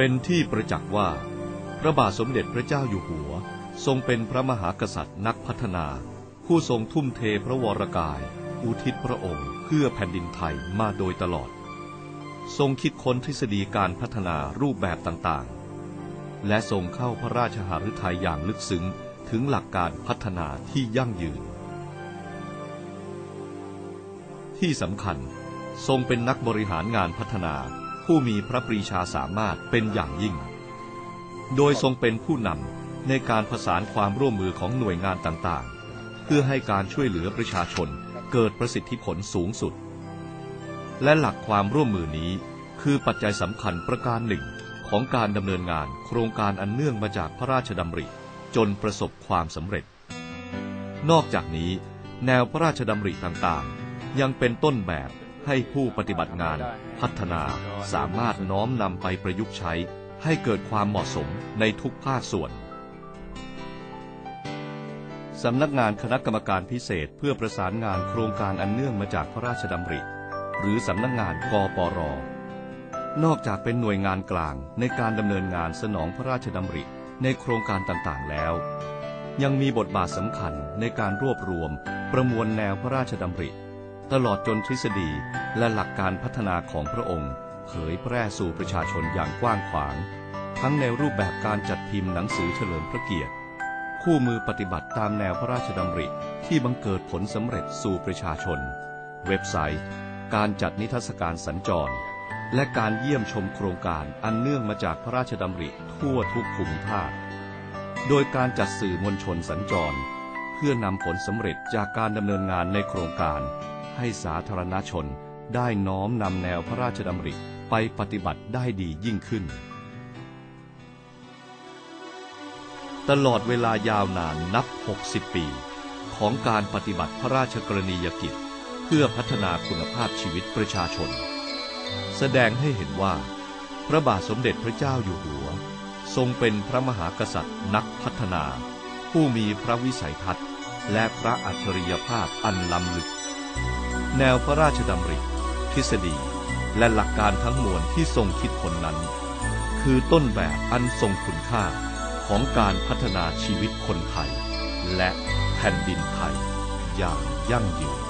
เป็นที่ประจักษ์ว่า พระบาทสมเด็จพระเจ้าอยู่หัว ทรงเป็นพระมหากษัตริย์นักพัฒนา ผู้ทรงทุ่มเทพระวรกาย อุทิศพระองค์เพื่อแผ่นดินไทยมาโดยตลอด ทรงคิดค้นทฤษฎีการพัฒนารูปแบบต่างๆ และทรงเข้าพระราชหฤทัยอย่างลึกซึ้งถึงหลักการพัฒนาที่ยั่งยืน ที่สำคัญทรงเป็นนักบริหารงานพัฒนา ผู้มีพระปรีชาสามารถเป็นอย่างยิ่ง โดยทรงเป็นผู้นำในการผสานความร่วมมือของหน่วยงานต่างๆ เพื่อให้การช่วยเหลือประชาชนเกิดประสิทธิผลสูงสุด และหลักความร่วมมือนี้คือปัจจัยสำคัญประการหนึ่งของการดำเนินงานโครงการอันเนื่องมาจากพระราชดำริ จนประสบความสำเร็จ นอกจากนี้ แนวพระราชดำริต่างๆ ยังเป็นต้นแบบ ให้ผู้ปฏิบัติงาน พัฒนาสามารถน้อมนำไปประยุกต์ใช้ ให้เกิดความเหมาะสมในทุกภาคส่วนสำนักงานคณะกรรมการพิเศษเพื่อประสานงานโครงการอันเนื่องมาจากพระราชดำริ หรือสำนักงานกปร นอกจากเป็นหน่วยงานกลางในการดำเนินงานสนองพระราชดำริในโครงการต่างๆแล้ว ยังมีบทบาทสำคัญในการรวบรวม ประมวลแนวพระราชดำริ ตลอดจนทฤษฎีและหลักการพัฒนาของพระองค์ เผยแพร่สู่ประชาชนอย่างกว้างขวาง ทั้งในรูปแบบการจัดพิมพ์หนังสือเฉลิมพระเกียรติ คู่มือปฏิบัติตามแนวพระราชดำริที่บังเกิดผลสำเร็จสู่ประชาชน เว็บไซต์ การจัดนิทรรศการสัญจร และการเยี่ยมชมโครงการอันเนื่องมาจากพระราชดำริทั่วทุกภูมิภาค โดยการจัดสื่อมวลชนสัญจร เพื่อนำผลสำเร็จจากการดำเนินงานในโครงการ ให้สาธารณชนได้น้อมนำแนวพระราชดำริไปปฏิบัติได้ดียิ่งขึ้น ตลอดเวลายาวนานนับ 60 ปี ของการปฏิบัติพระราชกรณียกิจ เพื่อพัฒนาคุณภาพชีวิตประชาชน แสดงให้เห็นว่า พระบาทสมเด็จพระเจ้าอยู่หัว ทรงเป็นพระมหากษัตริย์นักพัฒนา ผู้มีพระวิสัยทัศน์ และพระอัจฉริยภาพอันล้ำลึก แนวพระราชดำริ ทฤษฎี และหลักการทั้งมวลที่ทรงคิดคนนั้น คือต้นแบบอันทรงคุณค่าของการพัฒนาชีวิตคนไทย และแผ่นดินไทยอย่างยั่งยืน